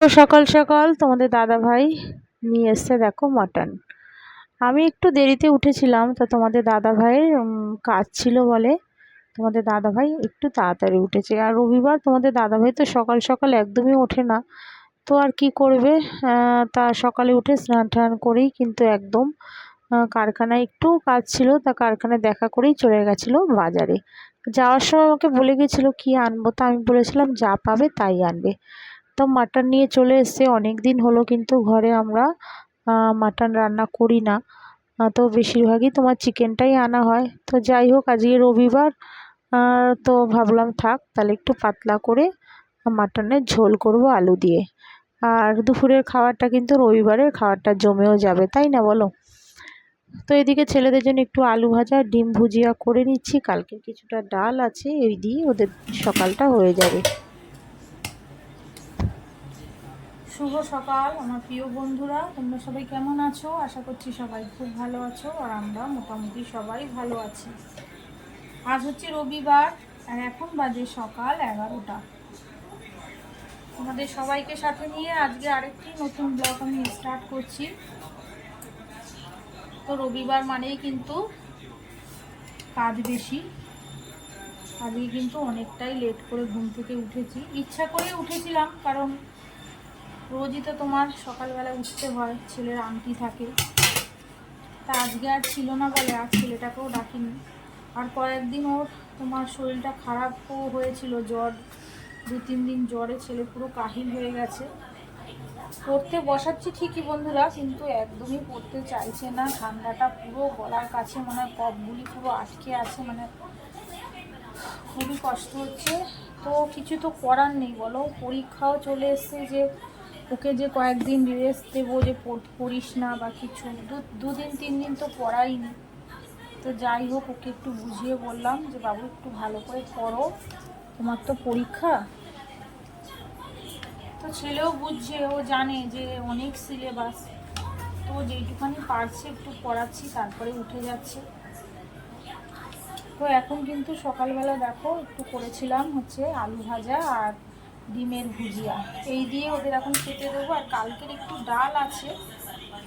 তো সকাল সকাল তোমাদের দাদা ভাই নিয়ে এসছে, দেখো মাটন আমি একটু দেরিতে উঠেছিলাম, তো তোমাদের দাদা ভাইয়ের কাজ ছিল বলে তোমাদের দাদা ভাই একটু তাড়াতাড়ি উঠেছে। আর রবিবার তোমাদের দাদা ভাই তো সকাল সকাল একদমই ওঠে না। তো আর কি করবে? তা সকালে উঠে স্নান টান করেই কিন্তু একদম কারখানায় একটু কাজ ছিল, তা কারখানায় দেখা করেই চলে গেছিল বাজারে। যাওয়ার সময় আমাকে বলে গেছিল, কী আনব? তা আমি বলেছিলাম, যা পাবে তাই আনবে। তো মাটন নিয়ে চলে এসছে। অনেক দিন হলো কিন্তু ঘরে আমরা মাটন রান্না করি না। তো বেশিরভাগই তোমার চিকেনটাই আনা হয়। তো যাই হোক, আজকে রবিবার তো ভাবলাম থাক, তাহলে একটু পাতলা করে মাটনের ঝোল করব আলু দিয়ে। আর দুপুরের খাবারটা কিন্তু রবিবারের খাবারটা জমেও যাবে, তাই না বলো? তো এদিকে ছেলেদের জন্য একটু আলু ভাজা ডিম ভুজিয়া করে নিচ্ছি। কালকে কিছুটা ডাল আছে, এই দিয়ে ওদের সকালটা হয়ে যাবে। শুভ সকাল, আমার প্রিয় বন্ধুরা, তোমরা সবাই কেমন আছো? আশা করছি সবাই খুব ভালো আছো, আর আমরা মোটামুটি সবাই ভালো আছি। আজ হচ্ছে রবিবার, আর এখন বাজে সকাল এগারোটা। আমাদের সবাইকে সাথে নিয়ে আজকে আরেকটি নতুন ব্লগ আমি স্টার্ট করছি। তো রবিবার মানেই কিন্তু কাজ বেশি। আজকে কিন্তু অনেকটাই লেট করে ঘুম থেকে উঠেছি। ইচ্ছা করে উঠেছিলাম, কারণ রোজই তো তোমার সকালবেলা উঠতে হয়, ছেলের আংটি থাকে। তা আজকে আর ছিল না বলে আর ছেলেটাকেও ডাকিনি। আর কয়েকদিন ওর তোমার শরীরটা খারাপও হয়েছিল, জ্বর, দু তিন দিন জ্বরে ছেলে পুরো কাহিল হয়ে গেছে। পড়তে বসাচ্ছি ঠিকই বন্ধুরা, কিন্তু একদমই পড়তে চাইছে না। ঠান্ডাটা পুরো গলার কাছে মানে কপগুলি পুরো আটকে আছে মানে খুবই কষ্ট হচ্ছে। তো কিছু তো করার নেই, বলো। পরীক্ষাও চলে এসছে যে ওকে যে কয়েকদিন রেস্ট দেবো, যে পড়িস না বা কিছু দুদিন তিন দিন তো পড়াইনি তো যাই হোক, ওকে একটু বুঝিয়ে বললাম যে, বাবু, একটু ভালো করে পড়ো। তোমার তো পরীক্ষা। তো ছেলেও বুঝছে, ও জানে যে অনেক সিলেবাস তো যেইটুখানি পারছে, একটু পড়াচ্ছি, তারপরে উঠে যাচ্ছে। তো এখন কিন্তু সকালবেলা দেখো, একটু করেছিলাম হচ্ছে আলু ভাজা আর ডিমের ভুজিয়া। এই দিয়ে ওদের এখন খেতে দেবো, আর কালকের একটু ডাল আছে,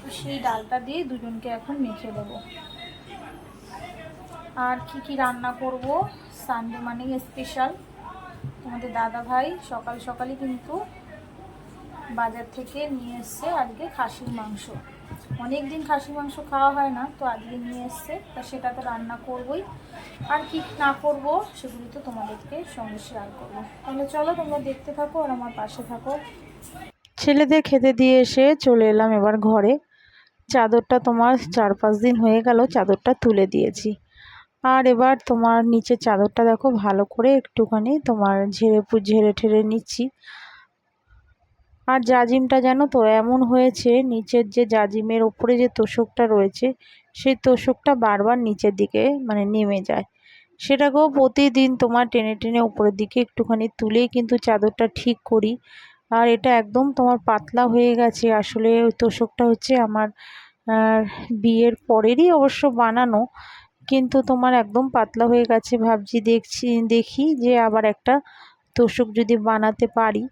তো সেই ডালটা দিয়ে দুজনকে এখন মেখে দেবো। আর কি কি রান্না করব সানডে মানেই স্পেশাল তোমাদের দাদা ভাই সকাল সকালই কিন্তু বাজার থেকে নিয়ে এসছে আজকে খাসির মাংস। অনেক দিন খাসির মাংস খাওয়া হয় না, তো আজকে নিয়ে এসছে, তা সেটা তো রান্না করবই। আর কি না করব, সেগুলি তো তোমাদেরকে সঙ্গে শেয়ার করব। তাহলে চলো, তোমরা দেখতে থাকো আর আমার পাশে থাকো। ছেলেদের খেতে দিয়ে এসে চলে এলাম এবার ঘরে। চাদরটা তোমার চার পাঁচ দিন হয়ে গেল, চাদরটা তুলে দিয়েছি। আর এবার তোমার নিচে চাদরটা দেখো, ভালো করে একটুখানি তোমার ঝেড়ে ঝেড়ে ঠেড়ে নিচ্ছি। আর জাজিমটা জানো তো এমন হয়েছে, নিচের যে জাজিমের ওপরে যে তোষকটা রয়েছে, সেই তোষকটা বারবার নিচের দিকে মানে নেমে যায়। সেটাকেও প্রতিদিন তোমার টেনে টেনে উপরের দিকে একটুখানি তুলেই কিন্তু চাদরটা ঠিক করি। আর এটা একদম তোমার পাতলা হয়ে গেছে। আসলে ওই তোষকটা হচ্ছে আমার বিয়ের পরেরই অবশ্য বানানো, কিন্তু তোমার একদম পাতলা হয়ে গেছে ভাবছি দেখছি, দেখি যে আবার একটা তোষক যদি বানাতে পারি।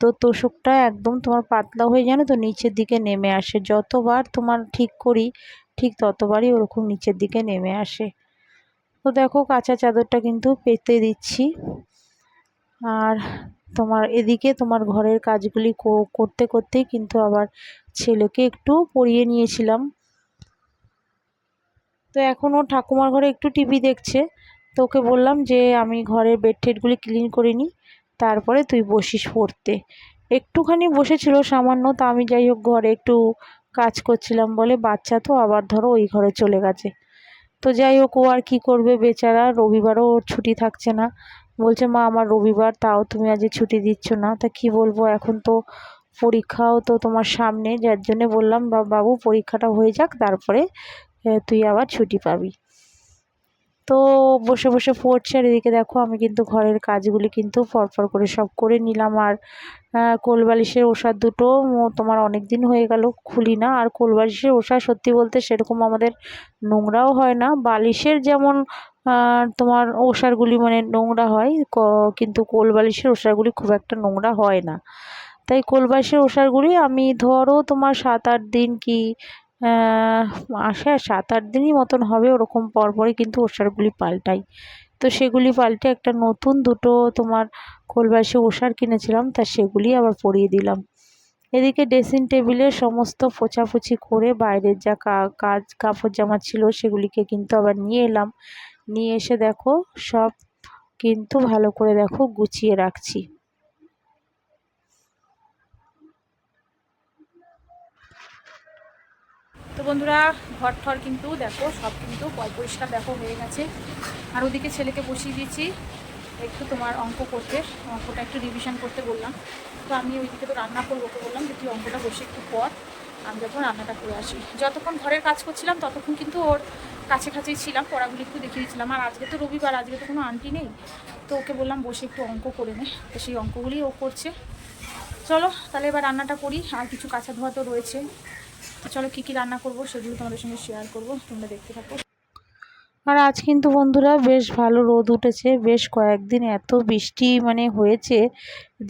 তো তোষকটা একদম তোমার পাতলা হয়ে জানো তো নিচের দিকে নেমে আসে। যতবার তোমার ঠিক করি, ঠিক ততবারই ওরকম নিচের দিকে নেমে আসে। তো দেখো কাঁচা চাদরটা কিন্তু পেতে দিচ্ছি। আর তোমার এদিকে তোমার ঘরের কাজগুলি করতে করতেই কিন্তু আবার ছেলেকে একটু পড়িয়ে নিয়েছিলাম। তো এখন ও ঠাকুমার ঘরে একটু টিভি দেখছে। তো ওকে বললাম যে আমি ঘরের বেড ক্লিন করে নিই। তারপরে তুই বসিস পড়তে। একটুখানি বসেছিল সামান্য, তা আমি যাই হোক ঘরে একটু কাজ করছিলাম বলে, বাচ্চা তো আবার ধরো ওই ঘরে চলে গেছে। তো যাই হোক, ও আর কী করবে বেচারা, রবিবারও ওর ছুটি থাকছে না। বলছে, মা, আমার রবিবার, তাও তুমি আজ ছুটি দিচ্ছ না। তা কি বলব, এখন তো পরীক্ষাও তো তোমার সামনে, যার জন্যে বললাম বাবু, পরীক্ষাটা হয়ে যাক, তারপরে তুই আবার ছুটি পাবি। তো বসে বসে পড়ছে আর এদিকে দেখো আমি কিন্তু ঘরের কাজগুলি কিন্তু পরপর করে সব করে নিলাম আর কোলবালিশের ওষার দুটো তোমার অনেক দিন হয়ে গেল খুলি না আর কোলবালিশের ওষার সত্যি বলতে সেরকম আমাদের নোংরাও হয় না। বালিশের যেমন তোমার ওষারগুলি মানে নোংরা হয় কিন্তু কোলবালিশের ওষারগুলি খুব একটা নোংরা হয় না। তাই কোলবাসের ওষারগুলি আমি ধরো তোমার সাত, আট দিন কি আসে সাত আট দিনই মতন হবে ওরকম পরপরই কিন্তু ওষারগুলি পাল্টাই। তো সেগুলি পাল্টে একটা নতুন দুটো তোমার কোলবাসে ওষার কিনেছিলাম, তা সেগুলি আবার পরিয়ে দিলাম। এদিকে ড্রেসিং টেবিলে সমস্ত পোছাপুছি করে বাইরের যা কাজ, কাপড় জামা ছিল সেগুলিকে কিন্তু আবার নিয়ে এলাম। নিয়ে এসে দেখো সব কিন্তু ভালো করে দেখো গুছিয়ে রাখছি। তো বন্ধুরা ঘর ঠর কিন্তু দেখো, সব কিন্তু পরিষ্কার দেখো, হয়ে গেছে। আর ওদিকে ছেলেকে বসিয়ে দিয়েছি একটু তোমার অঙ্ক করতে। অঙ্কটা একটু রিভিশন করতে বললাম। তো আমি ওইদিকে তো রান্না করব ওকে বললাম যে তুই অঙ্কটা বসে একটু পর আমি যখন রান্নাটা করে আসি। যতক্ষণ ঘরের কাজ করছিলাম, ততক্ষণ কিন্তু ওর কাছে কাছেই ছিলাম। পড়াগুলি একটু দেখিয়ে দিয়েছিলাম। আর আজকে তো রবিবার, আজকে তো কোনো আন্টি নেই। তো ওকে বললাম, বসে একটু অঙ্ক করে নে। তো সেই অঙ্কগুলি ও করছে। চলো, তাহলে এবার রান্নাটা করি। আর কিছু কাঁচা ধোয়া তো রয়েছে। চলো কী কী রান্না করব সেগুলো তোমাদের সঙ্গে শেয়ার করব, তোমরা দেখতে থাকো। আর আজ কিন্তু বন্ধুরা বেশ ভালো রোদ উঠেছে, বেশ কয়েকদিন এত বৃষ্টি মানে হয়েছে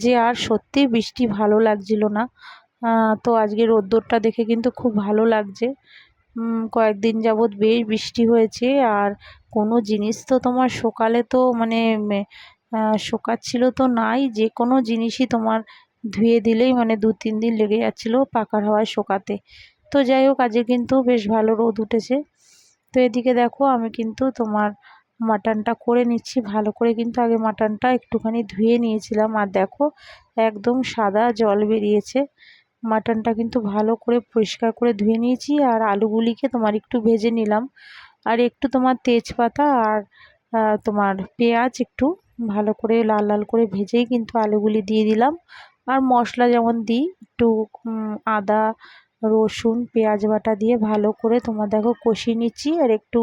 যে আর সত্যি বৃষ্টি ভালো লাগছিল না। তো আজকে রোদ্দুরটা দেখে কিন্তু খুব ভালো লাগছে। কয়েকদিন যাবৎ বেশ বৃষ্টি হয়েছে আর কোনো জিনিস তো তোমার সকালে তো মানে শোকাচ্ছিল তো নাই, যে কোনো জিনিসই তোমার ধুয়ে দিলেই মানে দু তিন দিন লেগে যাচ্ছিল পাকার হওয়ায় শোকাতে। তো যাই হোক, আজকে কিন্তু বেশ ভালো রোদ উঠেছে। তো এদিকে দেখো, আমি কিন্তু তোমার মাটনটা করে নিচ্ছি। ভালো করে কিন্তু আগে মাটনটা একটুখানি ধুয়ে নিয়েছিলাম। আর দেখো, একদম সাদা জল বেরিয়েছে। মাটনটা কিন্তু ভালো করে পরিষ্কার করে ধুয়ে নিয়েছি। আর আলুগুলিকে তোমার একটু ভেজে নিলাম। আর একটু তোমার তেজপাতা আর তোমার পেঁয়াজ একটু ভালো করে লাল লাল করে ভেজেই কিন্তু আলুগুলি দিয়ে দিলাম। আর মশলা যেমন দিই, একটু আদা রসুন, পেঁয়াজ বাটা দিয়ে ভালো করে তোমার দেখো কষিয়ে নিচ্ছি। আর একটু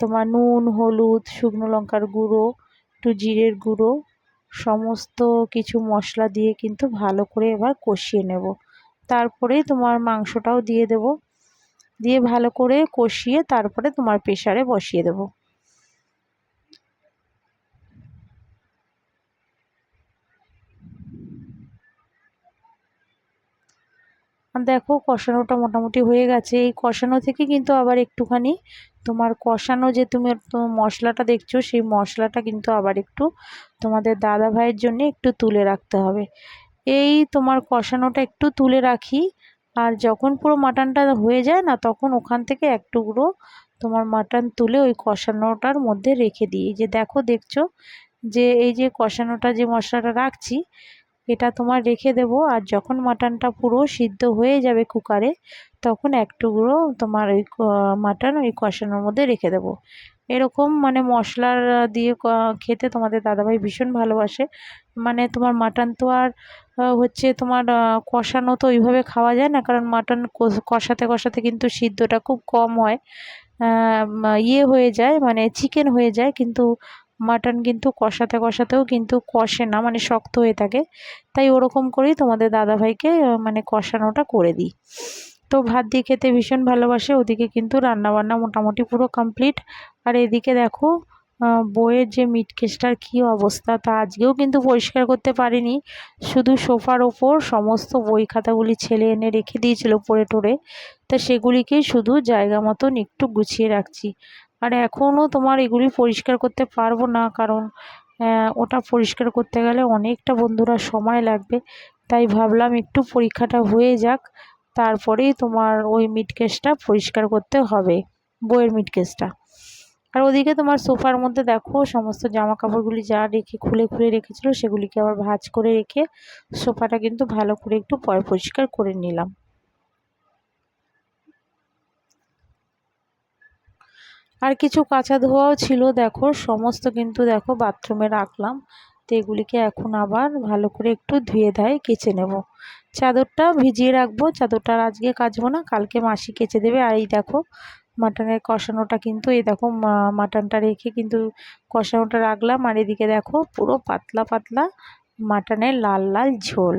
তোমার নুন, হলুদ, শুকনো লঙ্কার গুঁড়ো, একটু জিরের গুঁড়ো, সমস্ত কিছু মশলা দিয়ে কিন্তু ভালো করে এবার কষিয়ে নেব। তারপরে তোমার মাংসটাও দিয়ে দেব। দিয়ে ভালো করে কষিয়ে তারপরে তোমার প্রেশারে বসিয়ে দেবো। দেখো কষানোটা মোটামুটি হয়ে গেছে। এই কষানো থেকে কিন্তু আবার একটুখানি তোমার কষানো যে তুমি মশলাটা দেখছ, সেই মশলাটা কিন্তু আবার একটু তোমাদের দাদা ভাইয়ের জন্য একটু তুলে রাখতে হবে। এই তোমার কষানোটা একটু তুলে রাখি আর যখন পুরো মাটনটা হয়ে যায় না, তখন ওখান থেকে এক টুকরো তোমার মাটন তুলে ওই কষানোটার মধ্যে রেখে দিই। যে দেখো, দেখছ যে এই যে কষানোটা যে মশলাটা রাখছি এটা তোমার রেখে দেব। আর যখন মাটনটা পুরো সিদ্ধ হয়ে যাবে কুকারে তখন এক টুকরো তোমার ওই মাটন ওই কষানোর মধ্যে রেখে দেব। এরকম মানে মশলার দিয়ে খেতে তোমাদের দাদাভাই ভীষণ ভালোবাসে। মানে তোমার মাটন তো আর হচ্ছে তোমার কষানো তো ওইভাবে খাওয়া যায় না, কারণ মাটন কষাতে কষাতে কিন্তু সিদ্ধটা খুব কম হয়। ইয়ে হয়ে যায় মানে চিকেন হয়ে যায়, কিন্তু মাটন কিন্তু কষাতে, কষাতেও কিন্তু কষে না মানে শক্ত হয়ে থাকে। তাই ওরকম করেই তোমাদের দাদাভাইকে মানে কষানোটা করে দিই। তো ভাত দিয়ে খেতে ভীষণ ভালোবাসে, ওদিকে কিন্তু রান্নাবান্না মোটামুটি পুরো কমপ্লিট আর এদিকে দেখো বইয়ের যে মিট কেসটার কী অবস্থা, তা আজকেও কিন্তু পরিষ্কার করতে পারিনি। শুধু সোফার ওপর সমস্ত বই খাতাগুলি ছেলে এনে রেখে দিয়েছিল পড়ে টোরে তা সেগুলিকেই শুধু জায়গা মতন একটু গুছিয়ে রাখছি। আর এখনও তোমার এগুলি পরিষ্কার করতে পারব না, কারণ ওটা পরিষ্কার করতে গেলে অনেকটা বন্ধুরা সময় লাগবে। তাই ভাবলাম একটু পরীক্ষাটা হয়ে যাক, তারপরেই তোমার ওই মিট কেসটা পরিষ্কার করতে হবে, বইয়ের মিট কেসটা আর ওদিকে তোমার সোফার মধ্যে দেখো, সমস্ত জামা কাপড়গুলি যা রেখে, খুলে খুলে রেখেছিলো, সেগুলিকে আবার ভাজ করে রেখে সোফাটা কিন্তু ভালো করে একটু পয় পরিষ্কার করে নিলাম। আর কিছু কাঁচা ধোয়াও ছিল, দেখো। সমস্ত কিন্তু দেখো বাথরুমে রাখলাম। তো এগুলিকে এখন আবার ভালো করে একটু ধুয়ে ধায় কেচে নেব। চাদরটা ভিজিয়ে রাখব। চাদরটা আজকে কাচবো না, কালকে মাসি কেচে দেবে। আর এই দেখো, মাটনের কষানোটা কিন্তু, এই দেখো মাটনটা রেখে কিন্তু কষানোটা রাখলাম। আর এদিকে দেখো, পুরো পাতলা পাতলা মাটনের লাল লাল ঝোল।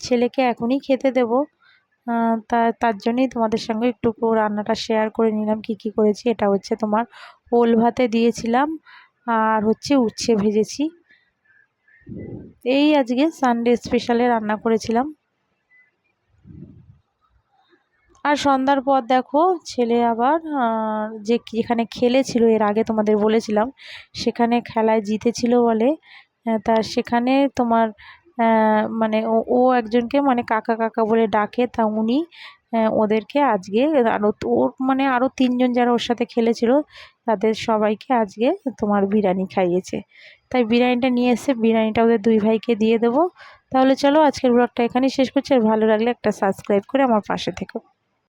ছেলেকে এখনই খেতে দেবো। তা, তার জন্যই তোমাদের সঙ্গে একটু রান্নাটা শেয়ার করে নিলাম, কি কি করেছি, এটা হচ্ছে তোমার ওল ভাতে দিয়েছিলাম, আর হচ্ছে উচ্ছে ভেজেছি। এই আজকে সানডে স্পেশালে রান্না করেছিলাম। আর সন্ধ্যার পর দেখো, ছেলে আবার যে যেখানে খেলেছিল, এর আগে তোমাদের বলেছিলাম, সেখানে খেলায় জিতেছিল বলে তা সেখানে তোমার মানে ও একজনকে মানে কাকা কাকা বলে ডাকে, তা উনি ওদেরকে আজকে আরও ওর মানে আরও তিনজন যারা ওর সাথে খেলেছিল, তাদের সবাইকে আজকে তোমার বিরিয়ানি খাইয়েছে। তাই বিরিয়ানিটা নিয়ে এসে বিরিয়ানিটা ওদের দুই ভাইকে দিয়ে দেবো। তাহলে চলো আজকের ব্লগটা এখানেই শেষ করছি, আর ভালো লাগলে একটা সাবস্ক্রাইব করে আমার পাশে থেকো।